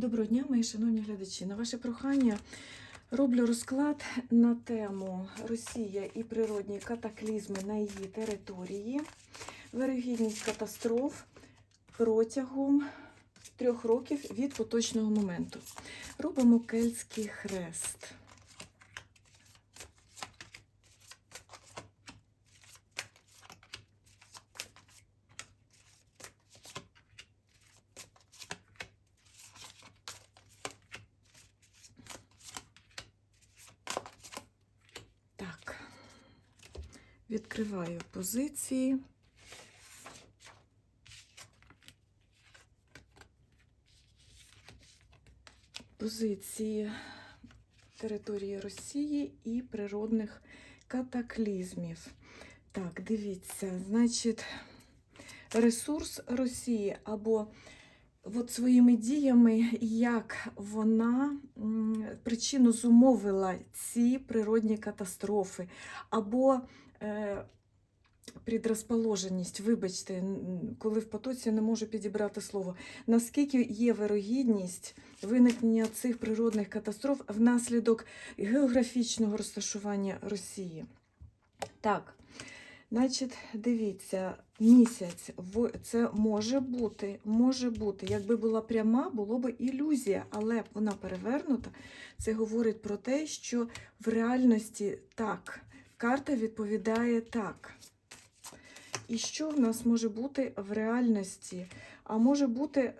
Доброго дня, мої шановні глядачі. На ваше прохання роблю розклад на тему Росія і природні катаклізми на її території, вирогідність катастроф протягом трьох років від поточного моменту. Робимо кельтський хрест. Так, відкриваю позиції. Позиції території Росії і природних катаклізмів. Так, дивіться, значить, ресурс Росії або от своїми діями, як вона причину зумовила ці природні катастрофи, або предрозположеність, вибачте, коли в потоці не можу підібрати слово, наскільки є вирогідність виникнення цих природних катастроф внаслідок географічного розташування Росії. Так, значить, дивіться, місяць це може бути, може бути. Якби була пряма, було б ілюзія, але вона перевернута. Це говорить про те, що в реальності так, карта відповідає так. І що в нас може бути в реальності? А може бути е,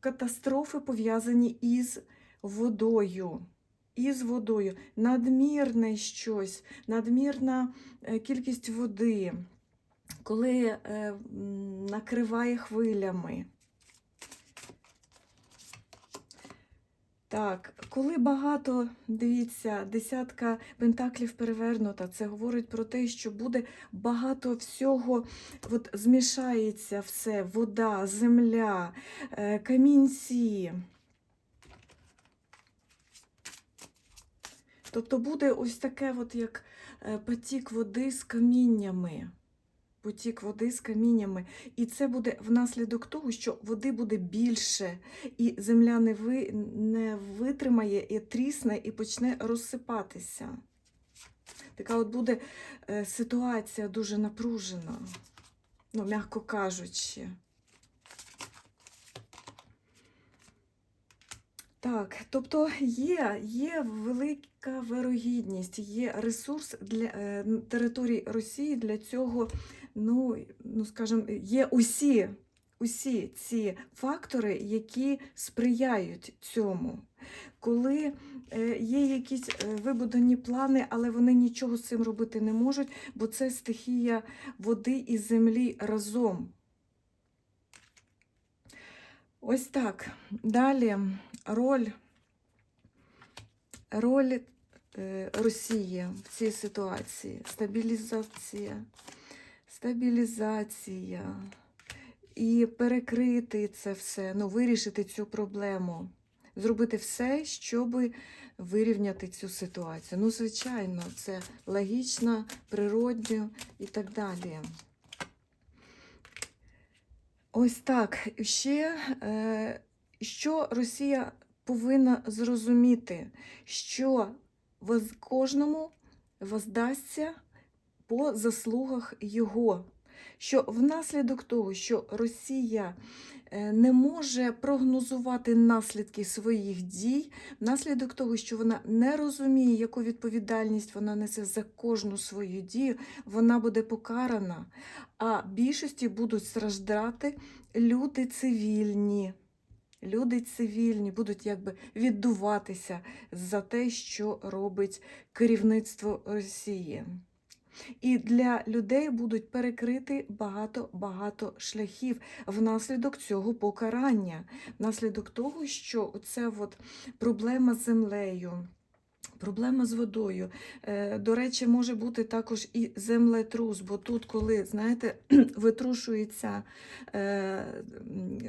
катастрофи пов'язані із водою. Із водою. Надмірне щось, надмірна е, кількість води, коли е, накриває хвилями. Так, коли багато, дивіться, десятка пентаклів перевернута, це говорить про те, що буде багато всього, от змішається все, вода, земля, е, камінці. Тобто буде ось таке, от як е, потік води з каміннями. Потік води з каміннями. І це буде внаслідок того, що води буде більше, і земля не, ви, не витримає, і трісне, і почне розсипатися. Така от буде е, ситуація дуже напружена, ну, м'яко кажучи. Так, тобто є, є велика вирогідність, є ресурс для е, території Росії для цього, ну, ну скажімо, є усі, усі ці фактори, які сприяють цьому. Коли е, є якісь е, вибудовані плани, але вони нічого з цим робити не можуть, бо це стихія води і землі разом. Ось так. Далі роль, роль е, Росії в цій ситуації. Стабілізація. Стабілізація. І перекрити це все, ну, вирішити цю проблему. Зробити все, щоб вирівняти цю ситуацію. Ну, звичайно, це логічно, природньо і так далі. Ось так. Ще е, що Росія повинна зрозуміти, що кожному воздасться по заслугах його. Що внаслідок того, що Росія е, не може прогнозувати наслідки своїх дій, внаслідок того, що вона не розуміє, яку відповідальність вона несе за кожну свою дію, вона буде покарана, а більшості будуть страждати люди цивільні. Люди цивільні будуть якби віддуватися за те, що робить керівництво Росії. І для людей будуть перекрити багато-багато шляхів внаслідок цього покарання, внаслідок того, що це проблема з землею. Проблема з водою. Е, До речі, може бути також і землетрус, бо тут, коли, знаєте, витрушуються е,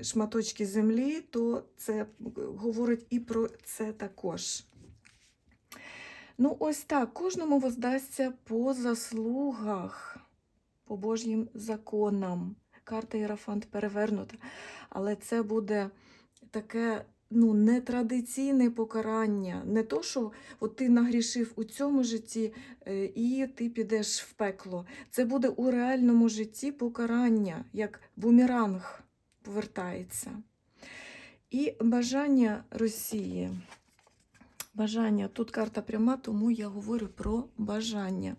шматочки землі, то це говорить і про це також. Ну, ось так, кожному воздасться по заслугах, по Божнім законам. Карта Єрафант перевернута, але це буде таке ну, нетрадиційне покарання. Не то, що от ти нагрішив у цьому житті е, і ти підеш в пекло. Це буде у реальному житті покарання, як бумеранг повертається. І бажання Росії. Бажання. Тут карта пряма, тому я говорю про бажання.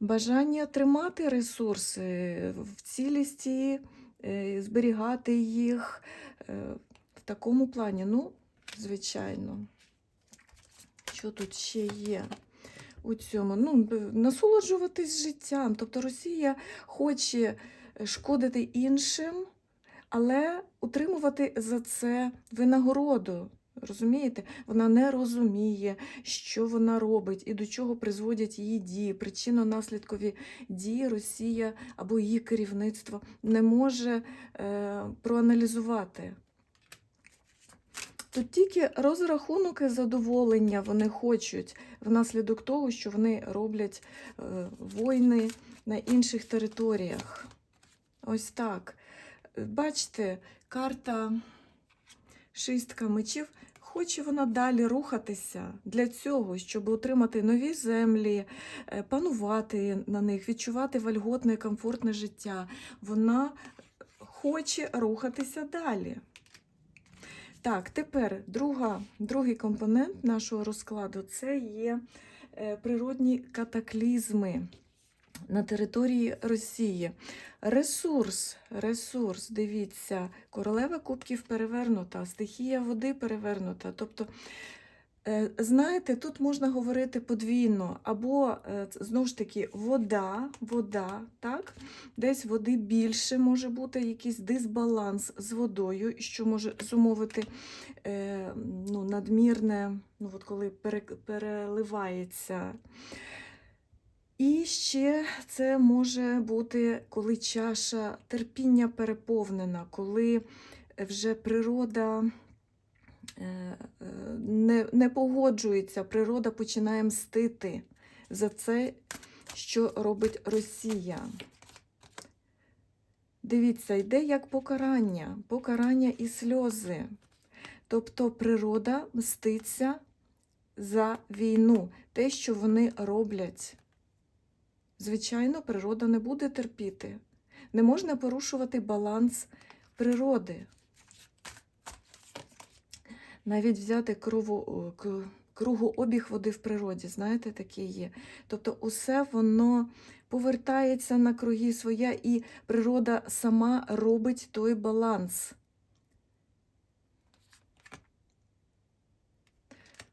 Бажання тримати ресурси в цілісті, е, зберігати їх е, в такому плані. Ну, звичайно. Що тут ще є у цьому? Ну, насолоджуватись життям. Тобто Росія хоче шкодити іншим, але утримувати за це винагороду. Розумієте? Вона не розуміє, що вона робить і до чого призводять її дії. Причинно-наслідкові дії Росія або її керівництво не може е, проаналізувати. Тут тільки розрахунок і задоволення вони хочуть внаслідок того, що вони роблять е, війни на інших територіях. Ось так. Бачите, карта шістка мечів. Хоче вона далі рухатися для цього, щоб отримати нові землі, е, панувати на них, відчувати вольготне, комфортне життя. Вона хоче рухатися далі. Так, тепер друга, другий компонент нашого розкладу це є е, природні катаклізми на території Росії. Ресурс, ресурс, дивіться, королева кубків перевернута, стихія води перевернута. Тобто, е, знаєте, тут можна говорити подвійно, або е, знову ж таки вода, вода, так? Десь води більше може бути якийсь дисбаланс з водою, що може зумовити е, ну, надмірне, ну, от коли переливається. І ще це може бути, коли чаша терпіння переповнена, коли вже природа е, е, не, не погоджується, природа починає мстити за це, що робить Росія. Дивіться, йде як покарання, покарання і сльози. Тобто природа мститься за війну, те, що вони роблять. Звичайно, природа не буде терпіти. Не можна порушувати баланс природи. Навіть взяти крову, кругообіг води в природі, знаєте, такий є. Тобто усе воно повертається на круги своя, і природа сама робить той баланс.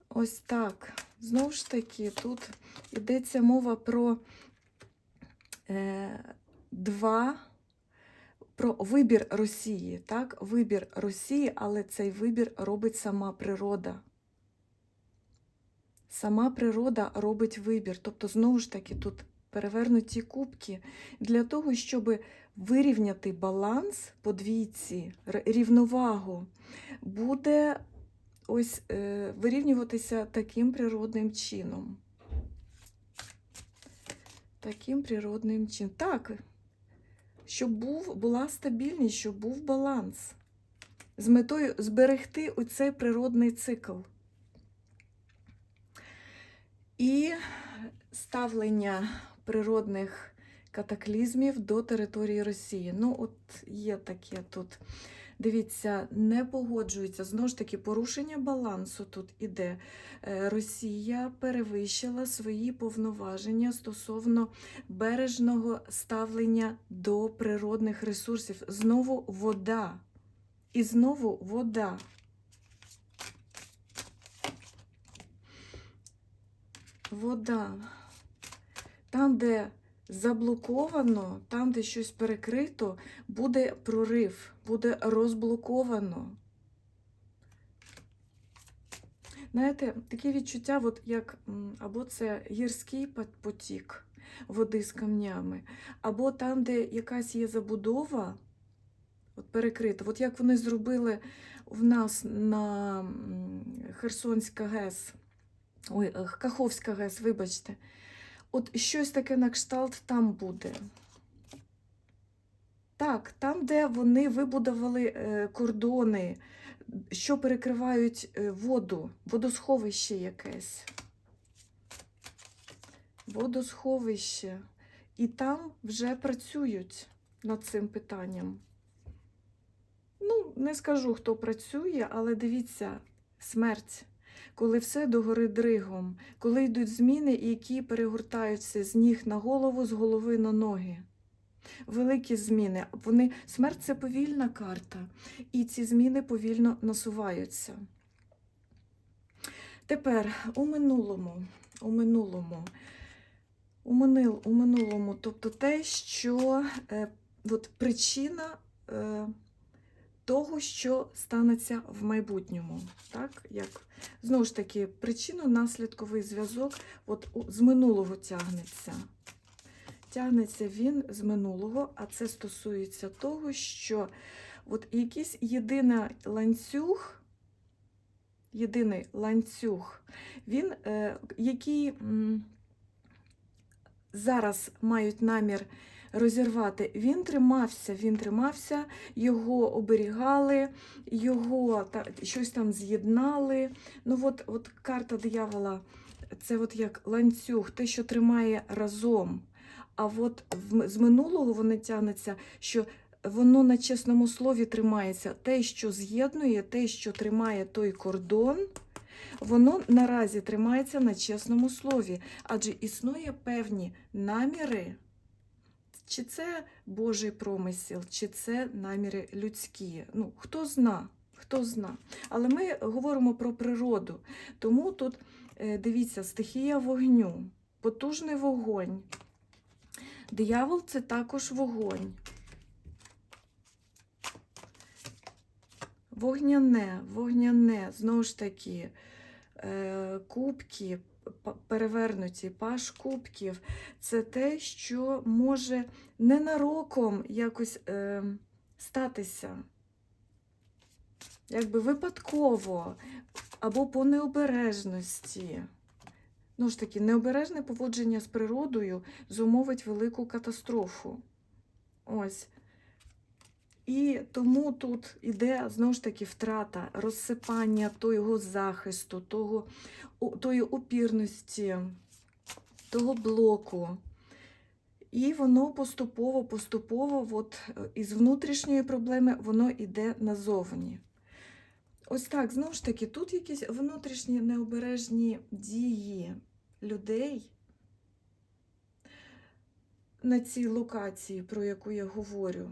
Ось так. Знову ж таки, тут йдеться мова про два, про вибір Росії. Так? Вибір Росії, але цей вибір робить сама природа. Сама природа робить вибір. Тобто, знову ж таки, тут перевернуті кубки для того, щоб вирівняти баланс по двійці, рівновагу, буде ось е, вирівнюватися таким природним чином. Таким природним чином. Так, щоб був, була стабільність, щоб був баланс. З метою зберегти оцей природний цикл. І ставлення природних катаклізмів до території Росії. Ну, от є таке тут. Дивіться, не погоджується. Знову ж таки, порушення балансу тут іде. Е, Росія перевищила свої повноваження стосовно бережного ставлення до природних ресурсів. Знову вода. І знову вода. Вода. Там, де заблоковано, там, де щось перекрито, буде прорив, буде розблоковано. Знаєте, таке відчуття, от як або це гірський потік води з камнями, або там, де якась є забудова, от перекрита. От як вони зробили в нас на Херсонська ГЕС, ой, Каховська ГЕС, вибачте. От щось таке на кшталт там буде. Так, там, де вони вибудували е, кордони, що перекривають е, воду, водосховище якесь. Водосховище. І там вже працюють над цим питанням. Ну, не скажу, хто працює, але дивіться, смерть. Коли все догори дригом, коли йдуть зміни, які перегортаються з ніг на голову, з голови на ноги. Великі зміни. Вони, смерть це повільна карта, і ці зміни повільно насуваються. Тепер у минулому, у минулому, у, минул, у минулому, тобто те, що е, от причина е, того, що станеться в майбутньому. Так? Як, знову ж таки, причинно-наслідковий зв'язок от, з минулого тягнеться. Тягнеться він з минулого, а це стосується того, що от якийсь єдиний ланцюг, єдиний ланцюг, він, е, який м, зараз мають намір розірвати, він тримався, він тримався, його оберігали, його та, щось там з'єднали. Ну от, от карта диявола, це от як ланцюг, те, що тримає разом. А от в- з минулого вони тягнуться, що воно на чесному слові тримається. Те, що з'єднує, те, що тримає той кордон, воно наразі тримається на чесному слові. Адже існує певні наміри, чи це Божий промисел, чи це наміри людські. Ну, хто зна, хто зна. Але ми говоримо про природу. Тому тут, е, дивіться, стихія вогню, потужний вогонь. Диявол це також вогонь. Вогняне, вогняне, знову ж таки, е, кубки перевернуті, паш кубків це те, що може ненароком якось е, статися. Якби випадково або по необережності. Ну ж таки, необережне поводження з природою зумовить велику катастрофу. Ось. І тому тут іде знову ж таки втрата, розсипання того захисту, того, тої опірності, того блоку. І воно поступово, поступово, от, е, із внутрішньої проблеми, воно йде назовні. Ось так, знову ж таки, тут якісь внутрішні необережні дії людей на цій локації, про яку я говорю,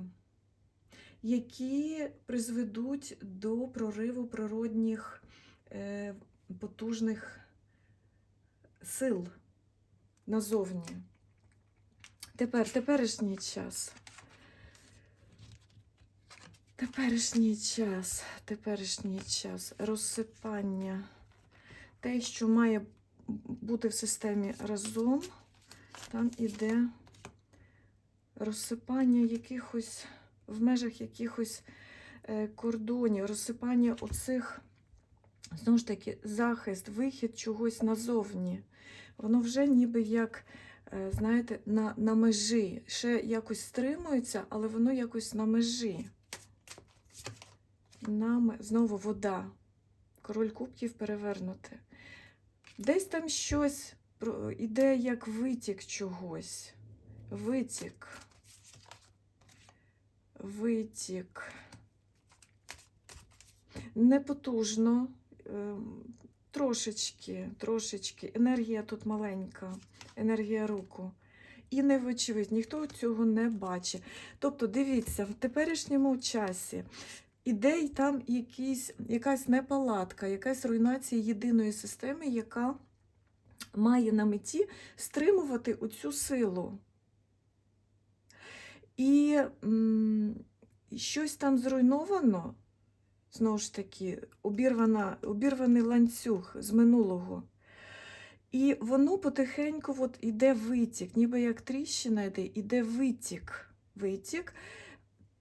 які призведуть до прориву природних е, потужних сил назовні. Тепер теперішній час. Теперішній час, теперішній час, розсипання. Те, що має бути в системі разом, там іде розсипання якихось в межах якихось е, кордонів, розсипання оцих, знову ж таки, захист, вихід чогось назовні. Воно вже ніби як, е, знаєте, на, на межі. Ще якось стримується, але воно якось на межі. Нам знову вода. Король кубків перевернути. Десь там щось іде як витік чогось. Витік. Витік. Непотужно. ем, Трошечки, трошечки. Енергія тут маленька, енергія руку. І не вочевидь, ніхто цього не бачить. Тобто, дивіться, в теперішньому часі іде там якісь, якась неполадка, якась руйнація єдиної системи, яка має на меті стримувати оцю силу. І м, щось там зруйновано, знову ж таки, обірвана, обірваний ланцюг з минулого. І воно потихеньку от іде витік, ніби як тріщина йде, іде витік. Витік,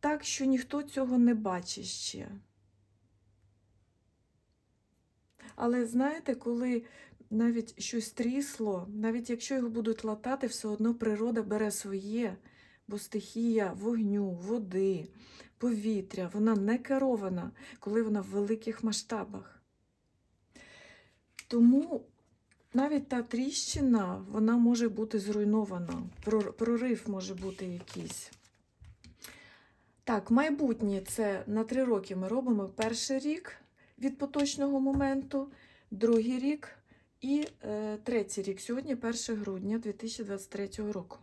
так, що ніхто цього не бачить ще. Але знаєте, коли навіть щось трісло, навіть якщо його будуть латати, все одно природа бере своє, бо стихія вогню, води, повітря, вона не керована, коли вона в великих масштабах. Тому навіть та тріщина, вона може бути зруйнована, прорив може бути якийсь. Так, майбутнє це на три роки ми робимо перший рік від поточного моменту, другий рік і е, третій рік. Сьогодні 1 грудня 2023 року.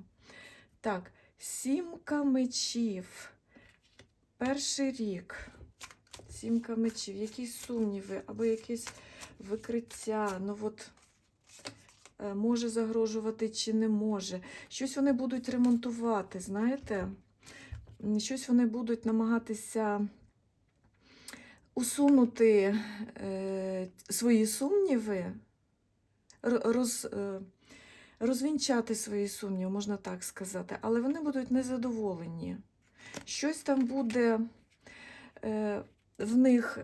Так, сімка мечів. Перший рік. Сімка мечів. Якісь сумніви або якесь викриття. Ну от е, може загрожувати чи не може. Щось вони будуть ремонтувати, знаєте? Щось вони будуть намагатися усунути е, свої сумніви, роз, е, розвінчати свої сумніви, можна так сказати, але вони будуть незадоволені. Щось там буде е, в них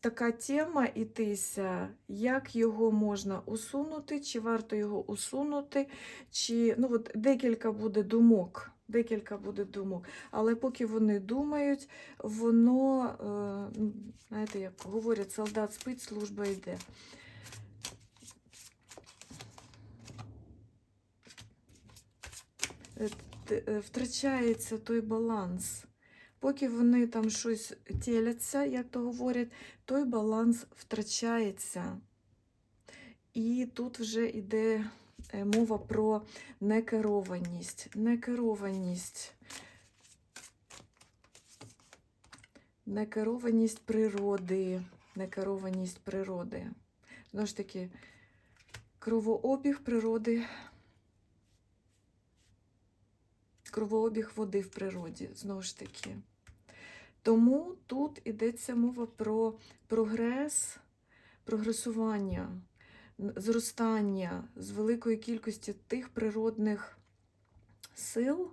така тема ітися, як його можна усунути, чи варто його усунути, чи ну от декілька буде думок. Декілька буде думок. Але поки вони думають, воно, е, ну, знаєте, як говорять, солдат спить, служба йде. Е, т- е, Втрачається той баланс. Поки вони там щось тіляться, як то говорять, той баланс втрачається. І тут вже йде е, мова про некерованість. Некерованість. Некерованість природи. Некерованість природи. Знову ж таки, кровообіг природи. Кровообіг води в природі, знову ж таки. Тому тут йдеться мова про прогрес, прогресування, зростання з великої кількості тих природних сил,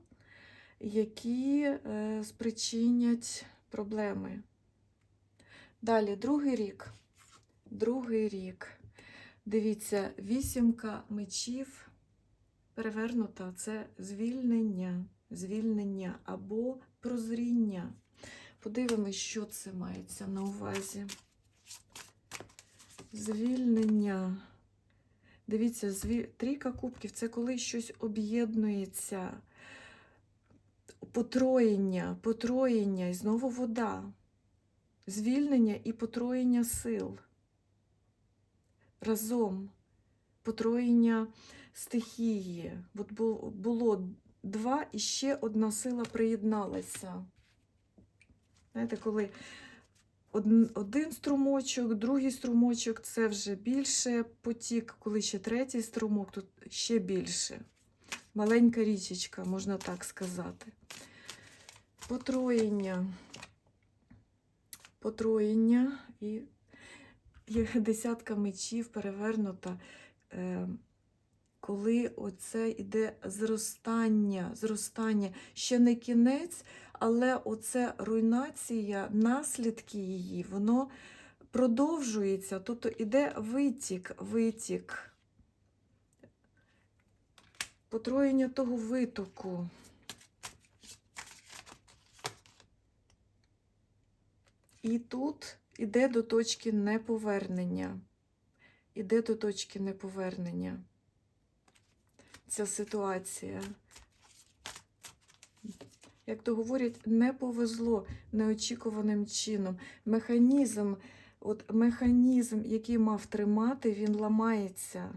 які е, спричинять проблеми. Далі, другий рік. Другий рік. Дивіться, вісімка мечів перевернута це звільнення, звільнення або прозріння. Подивимось, що це мається на увазі. Звільнення. Дивіться, зві... трійка кубків це коли щось об'єднується. Потроєння, потроєння і знову вода. Звільнення і потроєння сил. Разом. Потроєння стихії. От було два і ще одна сила приєдналася. Знаєте, коли один, струмочок, другий струмочок це вже більше потік, коли ще третій струмок, тут ще більше. Маленька річечка, можна так сказати. Потроєння. Потроєння і, і десятка мечів перевернута. Коли оце йде зростання, зростання, ще не кінець, але оце руйнація, наслідки її, воно продовжується, тобто іде витік, витік, потроєння того витоку. І тут іде до точки неповернення. Іде до точки неповернення ця ситуація. Як то говорять, не повезло неочікуваним чином. Механізм, от механізм, який мав тримати, він ламається.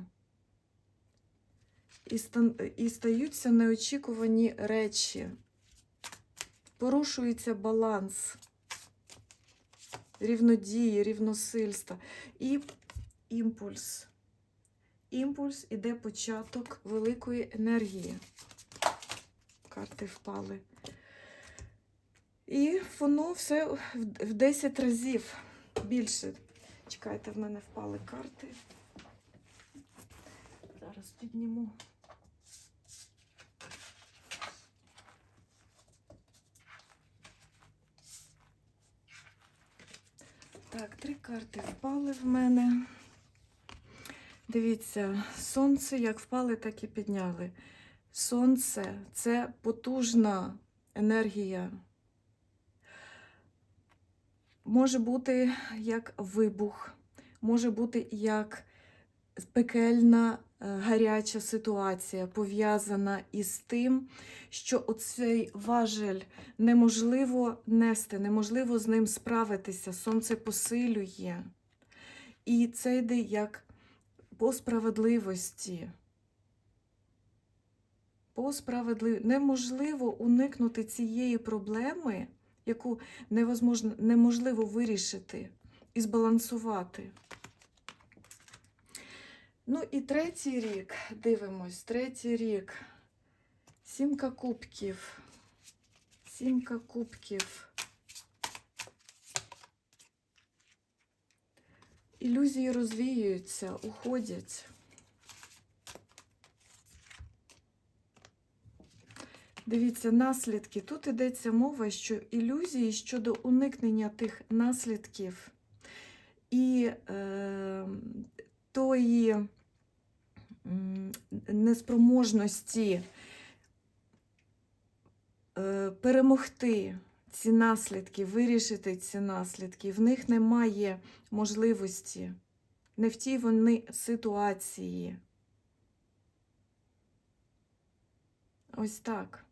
І, стан, і стаються неочікувані речі. Порушується баланс рівнодії, рівносильства і імпульс. Імпульс іде початок великої енергії. Карти впали. І воно все в в 10 разів більше. Чекайте, в мене впали карти. Зараз підніму. Так, три карти впали в мене. Дивіться, сонце як впали, так і підняли. Сонце це потужна енергія. може бути як вибух, може бути як пекельна е, гаряча ситуація, пов'язана із тим, що оцей важель неможливо нести, неможливо з ним справитися. Сонце посилює. І це йде як по справедливості. По справедливості. Неможливо уникнути цієї проблеми, яку неможливо вирішити і збалансувати. Ну і третій рік, дивимось, третій рік. Сімка кубків. Сімка кубків. Ілюзії розвіюються, уходять. Дивіться, наслідки. Тут йдеться мова, що ілюзії щодо уникнення тих наслідків і е, тої неспроможності е, перемогти ці наслідки, вирішити ці наслідки. В них немає можливості, не в тій вони ситуації. Ось так.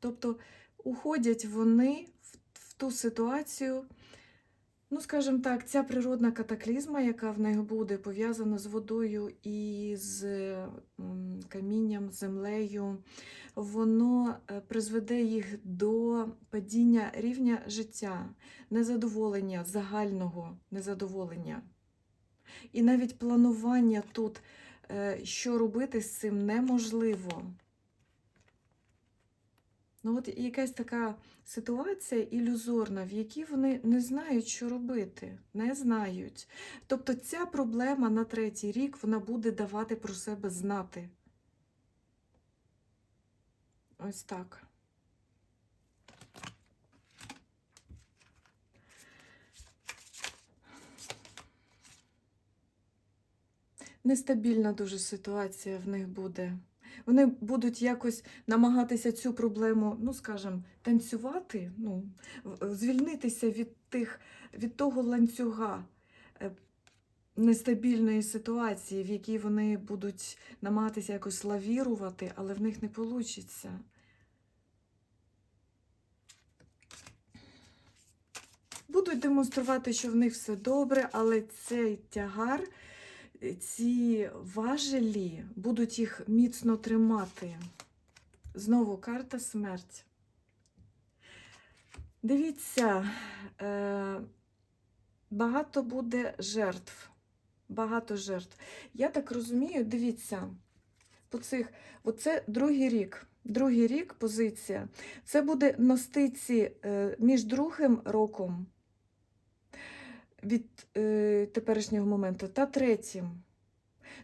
Тобто уходять вони в, ту ситуацію, ну, скажімо так, ця природна катаклізма, яка в них буде пов'язана з водою і з камінням, землею, воно е, призведе їх до падіння рівня життя, незадоволення, загального незадоволення. І навіть планування тут, е, що робити з цим, неможливо. Ну, от якась така ситуація ілюзорна, в якій вони не знають, що робити, не знають. Тобто ця проблема на третій рік вона буде давати про себе знати. Ось так. Нестабільна дуже ситуація в них буде. Вони будуть якось намагатися цю проблему, ну скажімо, танцювати, ну, звільнитися від, тих, від того ланцюга е, нестабільної ситуації, в якій вони будуть намагатися якось лавірувати, але в них не вийде. Будуть демонструвати, що в них все добре, але цей тягар ці важелі будуть їх міцно тримати. Знову карта смерть. Дивіться, е, багато буде жертв. Багато жертв. Я так розумію, дивіться, по цих, оце другий рік. Другий рік позиція. Це буде настиці е, між другим роком від е, теперішнього моменту та третім.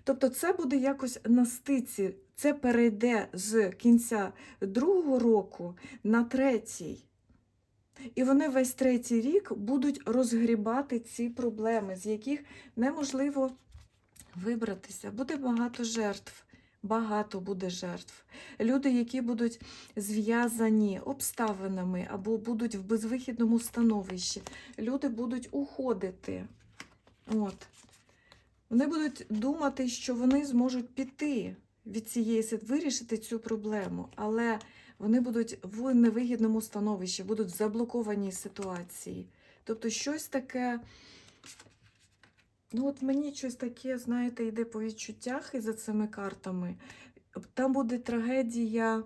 Тобто це буде якось на стиці, це перейде з кінця другого року на третій. І вони весь третій рік будуть розгрібати ці проблеми, з яких неможливо вибратися. Буде багато жертв. Багато буде жертв. Люди, які будуть зв'язані обставинами або будуть в безвихідному становищі, люди будуть уходити. От. Вони будуть думати, що вони зможуть піти від цієї вирішити цю проблему, але вони будуть в невигідному становищі, будуть в заблокованій ситуації. Тобто щось таке. Ну, от мені щось таке, знаєте, йде по відчуттях і за цими картами. Там буде трагедія,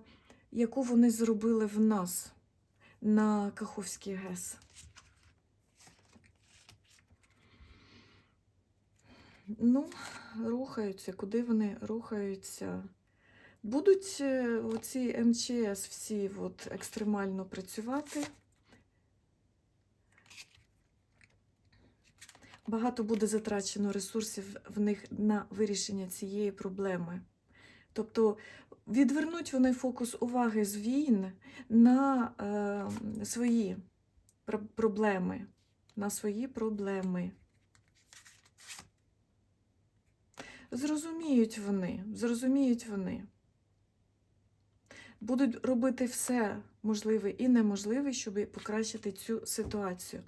яку вони зробили в нас на Каховський ГЕС. Ну, рухаються, куди вони рухаються? Будуть е, оці МЧС всі от, екстремально працювати. Багато буде затрачено ресурсів в них на вирішення цієї проблеми. Тобто відвернуть вони фокус уваги з війн на е, свої пр- проблеми. На свої проблеми. Зрозуміють вони, зрозуміють вони. Будуть робити все можливе і неможливе, щоб покращити цю ситуацію.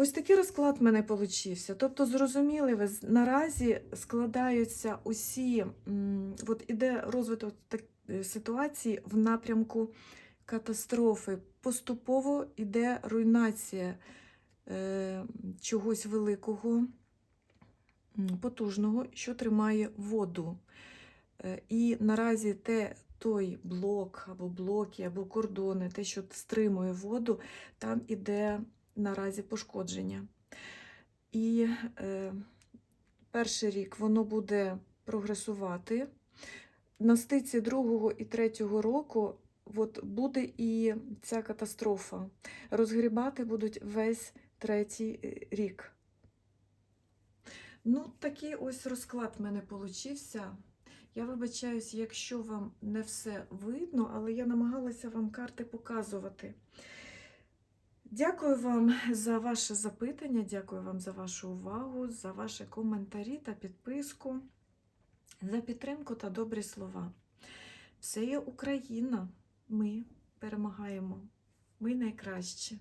Ось такий розклад в мене получився. Тобто, зрозуміли ви, наразі складаються усі, от іде розвиток е, ситуації в напрямку катастрофи. Поступово йде руйнація е, чогось великого, потужного, що тримає воду. Е, І наразі те, той блок або блоки, або кордони, те, що стримує воду, там іде наразі пошкодження. І е, перший рік воно буде прогресувати. На стиці другого і третього року от буде і ця катастрофа. Розгрібати будуть весь третій е, рік. Ну, такий ось розклад в мене получився. Я вибачаюсь, якщо вам не все видно, але я намагалася вам карти показувати. Дякую вам за ваше запитання, дякую вам за вашу увагу, за ваші коментарі та підписку, за підтримку та добрі слова. Все є Україна. Ми перемагаємо. Ми найкращі.